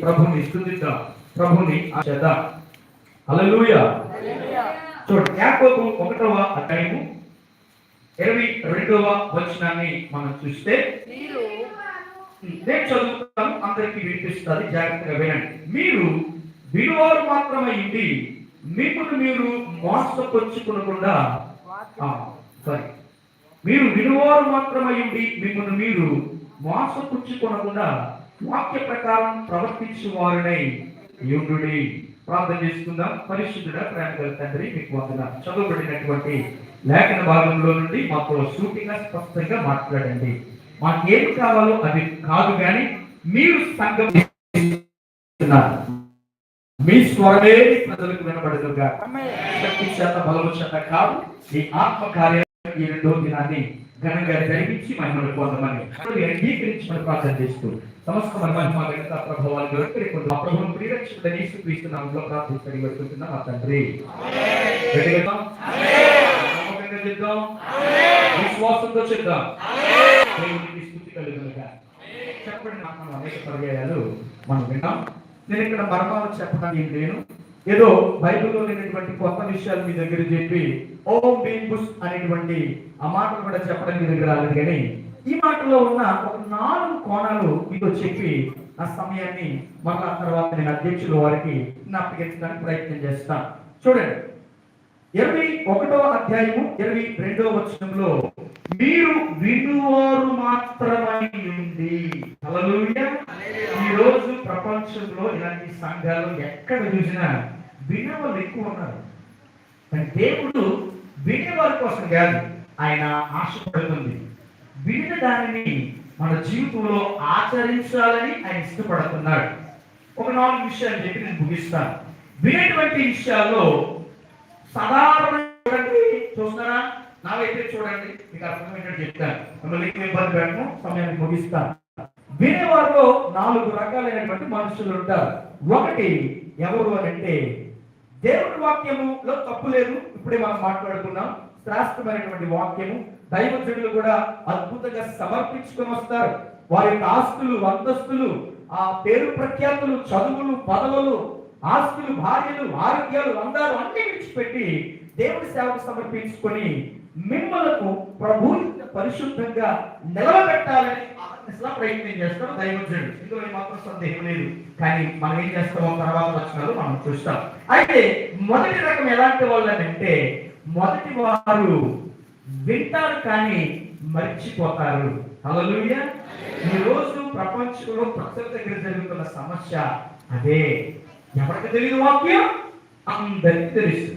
ప్రభుని స్థుతిద్దాం ప్రభుని ఆచేద్దాం హల్లెలూయా. చూడండి యాకోబు ఒకటవ అధ్యాయము ఇరవై రెండవ వచనాన్ని మనం చూస్తే మీరు నేను చదువుతాను అందరికీ వినిపిస్తుంది జాగ్రత్తగా వినండి. మీరు విలువారు మాత్రమే ఇండి మిమ్మల్ని మీరు మోసపరుచుకునకుండా సారీ మీరు విలువారు మాత్రమే ఉండి మిమ్మల్ని మీరు మోసపుచ్చుకొనకుండా వాక్య ప్రకారం ప్రవర్తించు వారినై యుండుడి ప్రార్థన చేసుకుందాం. పరిశుద్ధుడ ప్రేమ గల తండ్రి మీకు వందన చదువుబడినటువంటి లేఖన భాగంలో నుండి మాతో సూటిగా స్పష్టంగా మాట్లాడండి. మాకు ఏం కావాలో అది కాదు కానీ మీరు సంఘం మీ స్వరమే ప్రజలకు వినబడదుగా శక్తి చేత బలము చేత కాదు. ఈ ఆత్మ కార్యం ఈ రెండో దినాన్ని ఘనంగా జరిగించి మహిమను పొందమని అంగీకరించి మనం ప్రార్థన చేస్తూ సమస్త మహిమ ఘనత ప్రభావాలు దొరికి ప్రభుత్వం ప్రియరక్షకుడని ప్రార్థించని మా తండ్రి చేద్దాం విశ్వాసంతో చేద్దాం దేవునికి స్థుతి కలుగునుగా చెప్పండి నాకు అనేక పర్యాయాలు మనం విన్నాం. నేను ఇక్కడ మర్మాలు చెప్పడానికి నేను ఏదో బైబిల్లో లేనటువంటి కొత్త విషయాలు మీ దగ్గర చెప్పి ఓం బీన్ బుష్ అనేటువంటి ఆ మాటలు కూడా చెప్పడం మీ దగ్గర రాలేదు కానీ ఈ మాటలో ఉన్న ఒక నాలుగు కోణాలు మీతో చెప్పి ఆ సమయాన్ని మరలా తర్వాత నేను అధ్యక్షుల వారికి అప్పగించడానికి ప్రయత్నం చేస్తాను చూడండి ఇరవై ఒకటో అధ్యాయము ఇరవై రెండో వచనంలో మీరు వినువారు మాత్రమై ఉంది ఈ రోజు ప్రపంచంలో ఇలాంటి సంఘాలు ఎక్కడ చూసినా వినేవాళ్ళు ఎక్కువ ఉన్నారు. కానీ దేవుడు వినేవారి కోసం కాదు ఆయన ఆశపడుతుంది. విని దానిని మన జీవితంలో ఆచరించాలని ఆయన ఇష్టపడుతున్నాడు. ఒక నాలుగు విషయాలు చెప్పి నేను ముగిస్తాను. వినేటువంటి విషయాల్లో సాధారణ చూడండి చూస్తున్నారా? నా వైపే చూడండి మీకు అర్థమైనట్టు చెప్తాను. మిమ్మల్ని ఎక్కువ ఇబ్బంది పెట్టను సమయాన్ని ముగిస్తాను. వినేవారిలో నాలుగు రకాలైనటువంటి మనుషులు ఉంటారు. ఒకటి ఎవరు అని అంటే దేవుడి వాక్యములో తప్పు లేదు. ఇప్పుడే మనం మాట్లాడుకున్నాం. శ్రేష్టమైనటువంటి వాక్యము. దైవజనులు కూడా అద్భుతంగా సమర్పించుకొని వస్తారు. వారి యొక్క ఆస్తులు అంతస్తులు ఆ పేరు ప్రఖ్యాతులు చదువులు పదవులు ఆస్తులు భార్యలు ఆరోగ్యాలు అందరూ అన్ని విడిచిపెట్టి దేవుడి సేవకు సమర్పించుకొని మిమ్మలకు ప్రభు పరిశుద్ధంగా నిలవబెట్టాలని అసలు ప్రయత్నం చేస్తాం దైవజనుడు ఇందులో మాత్రం సందేహం లేదు. కానీ మనం ఏం చేస్తామో తర్వాత వచ్చినాలు మనం చూస్తాం. అయితే మొదటి రకం ఎలాంటి వాళ్ళనంటే మొదటి వారు వింటారు కానీ మర్చిపోతారు. హల్లెలూయా. ఈ రోజు ప్రపంచంలో ప్రజల దగ్గర జరుగుతున్న సమస్య అదే. ఎవరికి తెలియదు వాక్యం? అందరికీ తెలుసు.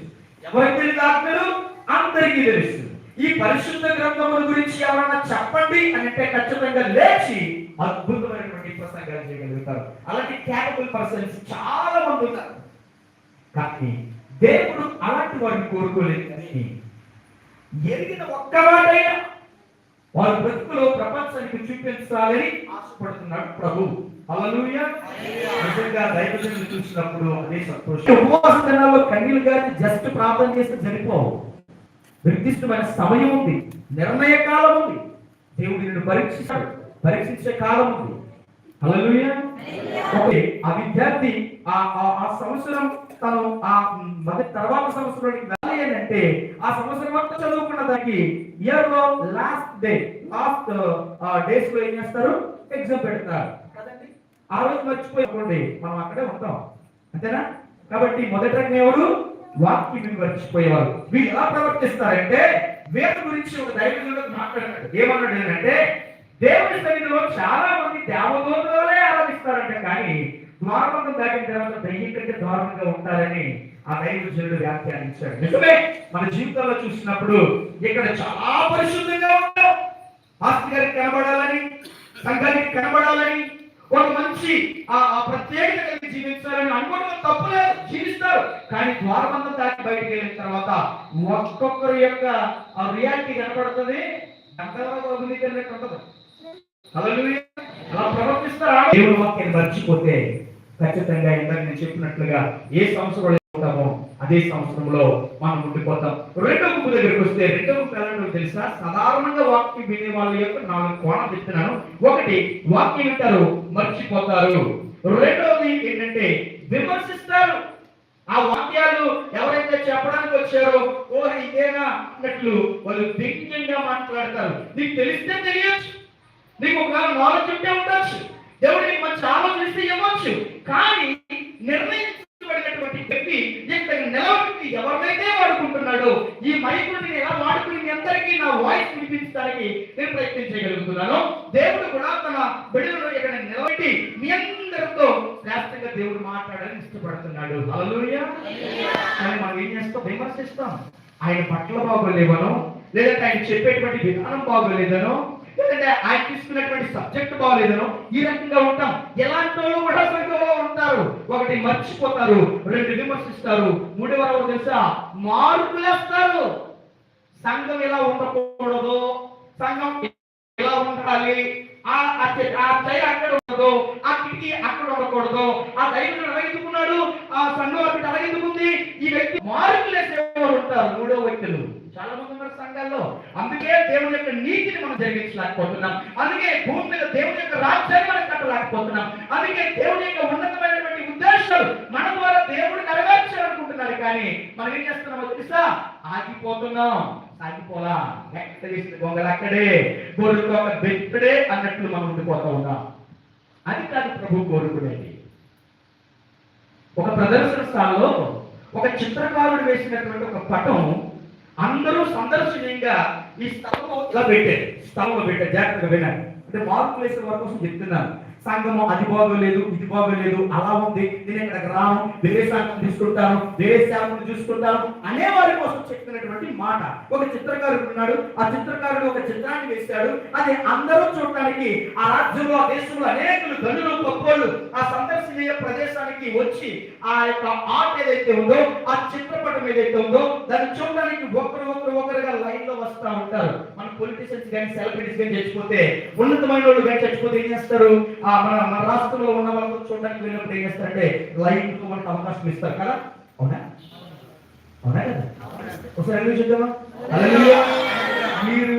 ఎవరికి తెలియదు ఆత్మలు అందరికీ తెలుసు. ఈ పరిశుద్ధ గ్రంథముల గురించి ఎవరన్నా చెప్పండి అని అంటే ఖచ్చితంగా లేచి అద్భుతమైనటువంటి ప్రసంగాలు చేయగలుగుతారు. అలాంటి క్యాపబుల్ పర్సన్స్ చాలా మంది ఉన్నారు కానీ దేవుడు అలాంటి వారిని కోరుకోలేదు కానీ ఎరిగిన ఒక్కవాడైనా వారి బ్రతుకులో ప్రపంచానికి చూపించాలని ఆశపడుతున్నాడు ప్రభు. నిజంగా దైవజనులు చూసినప్పుడు అదే సంతోషం. ఉపవాస దినాల్లో కన్నీలు గారి జస్ట్ ప్రార్థన చేస్తే సరిపోవు. నిర్దిష్టమైన సమయం ఉంది నిర్ణయ కాలం ఉంది. దేవుడు నిన్ను పరీక్షిస్తాడు పరీక్షించే కాలం ఉంది. ఓకే ఆ విద్యార్థి ఆ ఆ- సంవత్సరం తను ఆ మొదటి తర్వాత సంవత్సరానికి వెళ్ళాలి అంటే ఆ సంవత్సరం అంతా చదువుకున్న దానికి ఇయర్లో లాస్ట్ డే లాస్ట్ డేస్లో ఏం చేస్తారు? ఎగ్జామ్ పెడతారు. కదండి. ఆ రోజు మర్చిపోయి మనం అక్కడే ఉంటాం. అంతేనా? కాబట్టి మొదటి ఎవరు? వాక్యం మర్చిపోయేవారు. వీళ్ళు ఎలా ప్రవర్తిస్తారంటే వేద గురించి ఒక దైవజనుడు మాట్లాడాడు ఏమన్నాడు ఏంటంటే దేవుడి సన్నిధిలో చాలా మంది దేవదూతలే ఆరాధిస్తారంట కానీ ద్వారబంధం దాటిన తర్వాత దయ్యం కంటే దారుణంగా ఉంటారని ఆ దైవజనుడు వ్యాఖ్యానించాడు. నిజమే మన జీవితంలో చూసినప్పుడు ఇక్కడ చాలా పరిశుద్ధంగా ఉంటాం ఆస్తి గారికి కనబడాలని సంఘానికి కనబడాలని ఒక మంచి ఆ ప్రత్యేకత కలిగి జీవించాలని అనుకోవడం తప్పులేదు జీవిస్తారు. కానీ ద్వారబంధం దాటి బయటికి వెళ్ళిన తర్వాత ఒక్కొక్కరి యొక్క ఆ రియాలిటీ కనపడుతుంది. అంతవరకు అభివృద్ధి ఉంటుంది. అలా ప్రవర్తిస్తారా. దేవుడు వాక్యం మర్చిపోతే ఖచ్చితంగా ఇందాక నేను చెప్పినట్లుగా ఏ సంవత్సరంలో పోతాము అదే సంవత్సరంలో మనం ఉండిపోతాం. రెండో గుంపు దగ్గరికి వస్తే రెండవ గుంపు తెలుసా? సాధారణంగా వాక్యం వినే వాళ్ళ యొక్క నాలుగు కోణం చెప్తున్నాను. ఒకటి వాక్యం వింటారు మర్చిపోతారు. రెండవది ఏంటంటే విమర్శిస్తారు. ఆ వాక్యాలు ఎవరైతే చెప్పడానికి వచ్చారో ఓ ఇదేనా అన్నట్లు వాళ్ళు దిగ్జంగా మాట్లాడతారు. నీకు తెలిస్తే తెలియచ్చు. నీకు ఒక నాలెడ్జ్ ఉంటే ఉండొచ్చు. దేవుడు నీకు మంచి ఆలోచన ఇస్తే ఇవ్వచ్చు. కానీ నిర్ణయించబడినటువంటి వ్యక్తి ఇక్కడ నిలబెట్టి ఎవరినైతే వాడుకుంటున్నాడో ఈ మైకును నేను ఎలా వాడుకుని మీ అందరికీ నా వాయిస్ వినిపించడానికి నేను ప్రయత్నం చేయగలుగుతున్నాను? దేవుడు కూడా తన బిడ్డలో ఇక్కడ నిలబెట్టి మీ అందరితో శాస్త్రంగా దేవుడు మాట్లాడాలని ఇష్టపడుతున్నాడు. హల్లెలూయా. కానీ మనం ఏం చేస్తాం? విమర్శిస్తాం. ఆయన పట్ల బాగోలేవనో లేదంటే ఆయన చెప్పేటువంటి విధానం బాగోలేదనో లేదంటే ఆయన తీసుకున్నటువంటి సబ్జెక్ట్ బాగోలేదనో ఈ రకంగా ఉంటాం. ఎలాంటి వాళ్ళు కూడా సంఘంలో ఉంటారు. ఒకటి మర్చిపోతారు రెండు విమర్శిస్తారు మూడవ రోజు తెలుసా? మార్పులేస్తారు. సంఘం ఎలా ఉండకూడదు సంఘం ఎలా ఉండాలి? ఆ ఆ అక్కడ ఉండదు ఆ కిటికీ అక్కడ ఉండకూడదు ఆ దైవం అలగెందుకున్నాడు ఆ సంఘం అక్కడ అలగెందుకుంది ఈ వ్యక్తి మార్పులు వారు ఉంటారు మూడో వ్యక్తులు చాలా మంది ఉన్నారు సంఘాల్లో. అందుకే దేవుని యొక్క నీతిని మనం జరిగించలేకపోతున్నాం. అందుకే భూమి మీద దేవుని యొక్క రాజ్యాన్ని మనం కట్టలేకపోతున్నాం. అందుకే దేవుని యొక్క ఉన్నతమైనటువంటి ఉద్దేశాలు మన ద్వారా దేవుడు నెరవేర్చాలనుకుంటున్నారు. కానీ మనం ఏం చేస్తున్నామో తెలుసా? ఆగిపోతున్నాం. ఆగిపోలా ఎక్కడ చేసిన గొంగలు అక్కడే. గొర్రెలు ఒక బెత్తడే అన్నట్లు మనం ఉండిపోతా ఉన్నాం. అది కాదు ప్రభు కోరుకునేది. ఒక ప్రదర్శన స్థానంలో ఒక చిత్రకారుడు వేసినటువంటి ఒక పటం అందరూ సందర్శనీయంగా ఈ స్థలంలో ఇలా పెట్టారు. స్థలంలో పెట్టారు. జాగ్రత్తగా వినాలి అంటే మార్పులు వేసే వారి కోసం చెప్తున్నాను. సంఘము అది బాగోలేదు ఇది బాగోలేదు అలా ఉంది. నేను ఇక్కడికి రాను వేరే సంఘం తీసుకుంటాను వేరే శాఖను చూసుకుంటాను అనే వారి కోసం చెప్తున్నటువంటి మాట. ఒక చిత్రకారుడు ఉన్నాడు. ఆ చిత్రకారుడు ఒక చిత్రాన్ని వేశాడు. అది అందరూ చూడటానికి ఆ రాజ్యంలో ఆ దేశంలో అనేకులు గనులు గొప్పలు ఆ సందర్శనీయ ప్రదేశానికి వచ్చి ఆ యొక్క ఆర్ట్ ఏదైతే ఉందో ఆ చిత్రపటం ఏదైతే ఉందో దాన్ని చూడడానికి ఒకరు ఒకరు ఒకరుగా లైన్లో వస్తా ఉంటారు. మన పొలిటీషియన్స్ కానీ సెలబ్రిటీస్ కానీ చచ్చిపోతే ఉన్నతమైన వాళ్ళు కానీ చచ్చిపోతే ఏం చేస్తారు? ఆ మన మన రాష్ట్రంలో ఉన్న వాళ్ళతో చూడడానికి వెళ్ళినప్పుడు ఏం చేస్తారంటే లైన్కు మనకు అవకాశం ఇస్తారు కదా? అవునా? అవునా కదా? ఒకసారి చూద్దామా? మీరు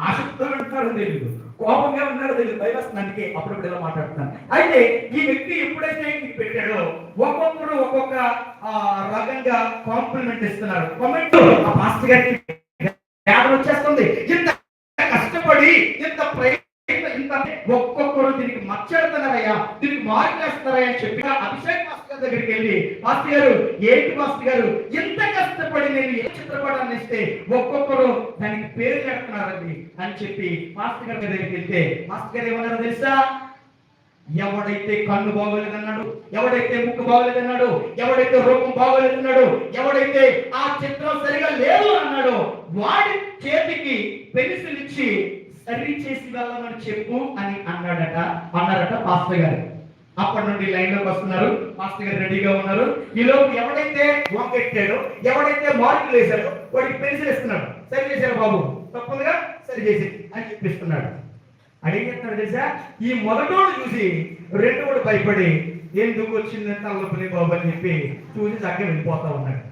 ఆసక్తితో ఉంటారో తెలియదు కోపంగా ఉన్నారో తెలియదు భయవస్తుంది అందుకే అప్పుడప్పుడు ఇలా మాట్లాడుతున్నాను. అయితే ఈ వ్యక్తి ఎప్పుడైతే పెట్టాడో ఒక్కొక్కరు ఒక్కొక్క రకంగా కాంప్లిమెంట్ ఇస్తున్నారు. కామెంట్ ఆ మాస్టర్ గారికి జ్ఞాపకం వచ్చేస్తుంది. ఇంత కష్టపడి ఇంత ప్రయత్నం ఇంత ఒక్కొక్కరు దీనికి మచ్చడుతున్నారయ్యా దీనికి మార్కేస్తారయ్యా అని చెప్పి అభిషేక్ మాస్టర్ గారి దగ్గరికి వెళ్ళి మాస్టర్ గారు ఏంటి మాస్టర్ గారు? ఇంత కష్టపడి నేను ఏ చిత్రపటాన్ని ఇస్తే ఒక్కొక్కరు దానికి పేరు పెడుతున్నారండి అని చెప్పి మాస్టర్ గారి దగ్గరికి వెళ్తే మాస్టర్ గారు ఏమన్నారో తెలుసా? ఎవడైతే కన్ను బాగోలేదన్నాడు ఎవడైతే ముక్కు బాగోలేదన్నాడు ఎవడైతే రూపం బాగోలేదన్నాడు ఎవడైతే ఆ చిత్రం సరిగా లేదు అన్నాడు వాడి చేతికి పెన్సిల్ ఇచ్చి సరి చేసి వెళ్ళమని చెప్పు అని అన్నాడట అన్నారట పాస్టర్ గారు. అప్పటి నుండి లైన్లోకి వస్తున్నారు. మాస్టర్ గారు రెడీగా ఉన్నారు. ఈ లోపు ఎవడైతే వంకెట్టాడో ఎవడైతే మార్కులు వేశాడో వాడికి పెన్సిల్ ఇస్తున్నాడు సరి చేశారు బాబు? తప్పులుగా సరి చేసి అని చెప్పిస్తున్నాడు. అడిగేస్తున్నాడు తెలుసా? ఈ మొదటోడు చూసి రెండోడు భయపడి ఎందుకు వచ్చింది తల్లపుని బాబు అని చెప్పి చూసి చక్కగా వెళ్ళిపోతా ఉన్నాడు.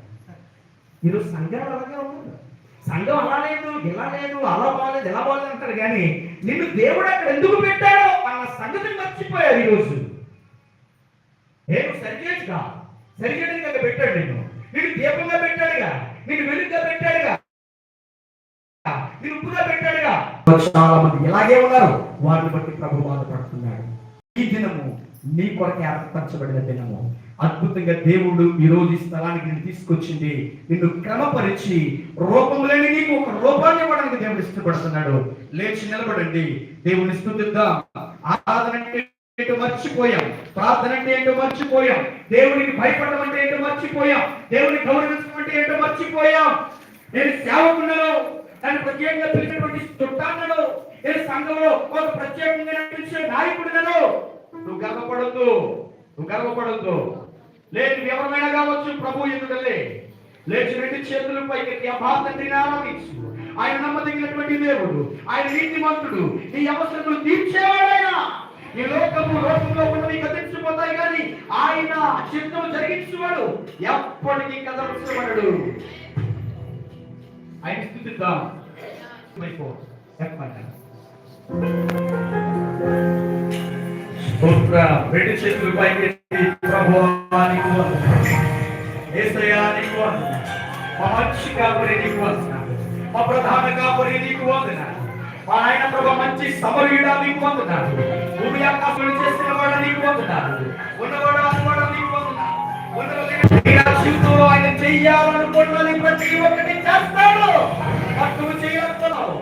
ఈరోజు సంఘాలు అలాగే ఉన్నాడు సంఘం అలా లేదు ఇలా లేదు అలా బాగాలేదు ఎలా బాగాలేదు అంటారు కానీ నిన్ను దేవుడు అక్కడ ఎందుకు పెట్టాడో అన్న సంగతిని మర్చిపోయారు ఈరోజు. నేను సరిచేసుగా సరిచేయడానికి పెట్టాడు నేను. నీకు దీపంగా పెట్టాడుగా. నీకు వెలుగుగా పెట్టాడుగా. నీకు పెట్టాడుగా. చాలా మంది ఇలాగే ఉన్నారు. వారిని బట్టి ప్రభు బాధపడుతున్నాడు. ఈ దినము నీ కొరకే ఏర్పరచబడిన దినము. అద్భుతంగా దేవుడు ఈ రోజు ఈ స్థలానికి నిన్ను తీసుకొచ్చింది. నిన్ను క్రమపరిచి రూపం లేని నీకు ఒక రూపాన్ని ఇవ్వడానికి దేవుడు ఇష్టపడుతున్నాడు. లేచి నిలబడండి. దేవుని స్థుతిద్దాం. ఆరాధన ఏంటో మర్చిపోయాం. ప్రార్థన అంటే ఏంటో మర్చిపోయాం. దేవునికి భయపడడం అంటే ఏంటో మర్చిపోయాం. దేవుని గౌరవించడం అంటే ఏంటో మర్చిపోయాం. నేను సేవకున్నాను దాన్ని ప్రత్యేకంగా పిలిచినటువంటి చుట్టాలను నేను సంఘంలో ఒక ప్రత్యేకంగా పిలిచే నాయకుడినను నువ్వు గర్వపడద్దు. నువ్వు గర్వపడద్దు. లేదు ఎవరైనా కావచ్చు ప్రభు ఎందుకలే లేచి రెండు చేతులు పైకి ఆ తండ్రిని ఆరాధించు. ఆయన నమ్మదగినటువంటి దేవుడు. ఆయన నీతిమంతుడు. నీ అవసరములు తీర్చేవాడైనా. ఈ లోకము లోకంలో ఉన్నవి కదిలించిపోతాయి కానీ ఆయన చిత్తం జరిగించువాడు ఎప్పటికీ కదలించబడడు ఆయన స్థుతిద్దాం చెప్పమంటారు స్తోత్ర రెండు చేతులు పైకెత్తి ప్రభువా నీకు వందనాలు. యేసయ్యా నీకు వందనాలు. మా నీకు వందనాలు. మా ప్రధాన కాపరి నీకు వందనాలు. మా ఆయన ప్రభు మంచి సమరుడా నీకు పొందుతాడు. భూమి ఆకాశం చేసిన వాడు నీకు పొందుతాడు. ఉన్నవాడు అన్నవాడు నీకు పొందుతాడు. జీవితంలో ఆయన చెయ్యాలనుకున్నది ప్రతి ఒక్కటి చేస్తాడు. పట్టుకు చేయగలుగుతున్నావు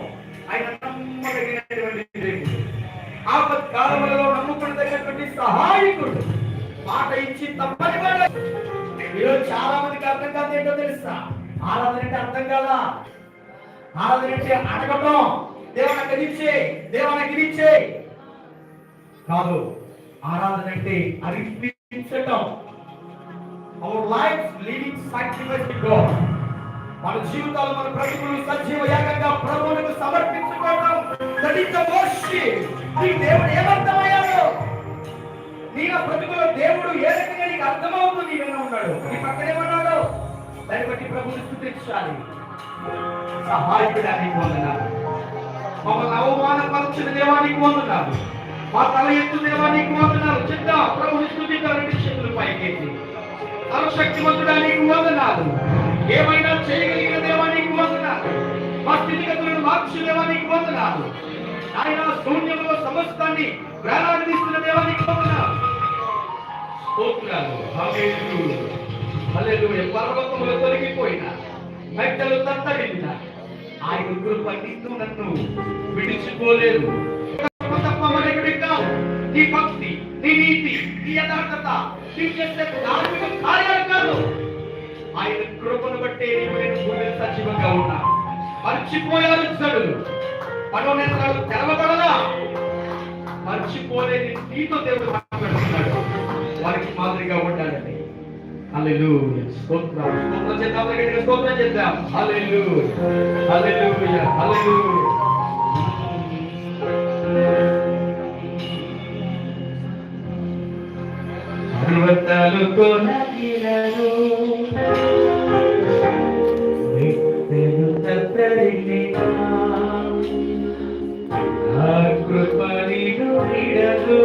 ఆయన నమ్మదగినటువంటి దేవుడు. ఆపత్ కాలములలో నమ్ముకున్నదగినటువంటి సహాయకుడు. మాట ఇచ్చి తప్పని వాడు. ఈరోజు చాలా మందికి అర్థం కాదు ఏంటో తెలుసా? ఆరాధన అంటే అర్థం కాదా? ఆరాధన అంటే అడగటం దేవన గెలిచే దేవన గెలిచే కాదు ఆరాధన అంటే అర్పించటం. Our life living sacrifice to God మన జీవితాలు మన బ్రతుకులు సజీవ యాగంగా ప్రభువులకు సమర్పించుకోవడం దట్ ఇస్ ద వర్షిప్ నీ దేవుడు ఏమర్థమయ్యాడు? నీ నా బ్రతుకులో దేవుడు ఏ రకంగా నీకు అర్థమవుతుంది ఏమైనా ఉన్నాడు? నీ పక్కనే ఉన్నాడు దాన్ని బట్టి ప్రభువుని స్థుతించాలి. సహాయకుడు అని వందనాలు. మమ్మల్ని అవమానపరచిన దేవానికి వందనాలు. మా తల ఎత్తు దేవానికి వందనాలు. చిన్న ప్రభుని స్థుతిగా రెండు చేతులు పైకెత్తి. సర్వశక్తివంతుడా నీకు వందనాలు. ఏమైనా చేయగలిగిన దేవానికి వందనాలు. మా స్థితిగతులను మార్చు దేవానికి వందనాలు. ఆయన శూన్యంలో సమస్తాన్ని ప్రారంభిస్తున్న దేవానికి వందనాలు. స్తోత్రాలు. హల్లెలూయా. పర్వతములు తొలగిపోయిన మెట్టలు తత్తరిందా ఆయన కృప నిన్ను నన్ను విడిచిపోలేదు. తప్ప మరొకటి కాదు నీ భక్తి నీ నీతి నీ యథార్థత నీ చేసే ధార్మిక కార్యాలు కాదు. ఆయన కృపను బట్టే నీవు నేను భూమిలో సజీవంగా ఉన్నా. మర్చిపోయారు జడులు మనోనేత్రాలు తెరవబడదా మర్చిపోలేని నీతో దేవుడు మాట్లాడుతున్నాడు. వారికి మాదిరిగా ఉండాలండి. హల్లెలూయా స్తోత్రం స్తోత్రం చేద్దాం దగ్గర స్తోత్రం చేద్దాం. హల్లెలూయా పర్వతాలు కృప విడదు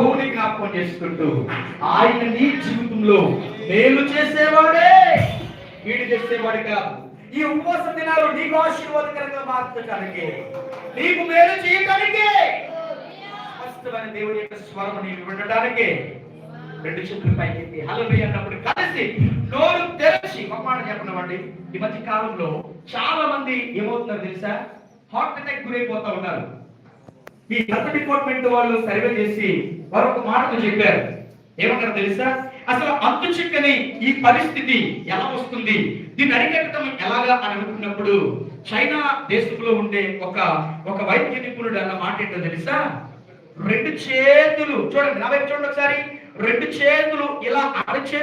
ప్రభువుని జ్ఞాపకం చేసుకుంటూ ఆయన నీ జీవితంలో మేలు చేసేవాడే. వీడు చేసేవాడు కాదు. ఈ ఉపవాస దినాలు నీకు ఆశీర్వాదకరంగా మార్చడానికి నీకు మేలు చేయడానికి స్పష్టమైన దేవుని యొక్క స్వరం నీకు వినడానికి రెండు చెట్లు పైకెత్తి హలబి అన్నప్పుడు కలిసి నోరు తెరచి ఒక మాట చెప్పనివ్వండి. ఈ మధ్య కాలంలో చాలా మంది ఏమవుతున్నారు తెలుసా? హార్ట్ అటాక్ గురైపోతా ఉన్నారు. ఈ హెల్త్ డిపార్ట్మెంట్ వాళ్ళు సర్వే చేసి వారు ఒక మాటను చెప్పారు. ఏమన్నారు తెలుసా? అసలు అంతు చిక్కని ఈ పరిస్థితి ఎలా వస్తుంది? దీన్ని అరికట్టడం ఎలాగా అని అనుకున్నప్పుడు చైనా దేశంలో ఉండే ఒక ఒక వైద్య నిపుణుడు అన్న మాట ఏంటో తెలుసా? రెండు చేతులు చూడండి నా వైపు చూడండి ఒకసారి. రెండు చేతులు ఇలా అరచే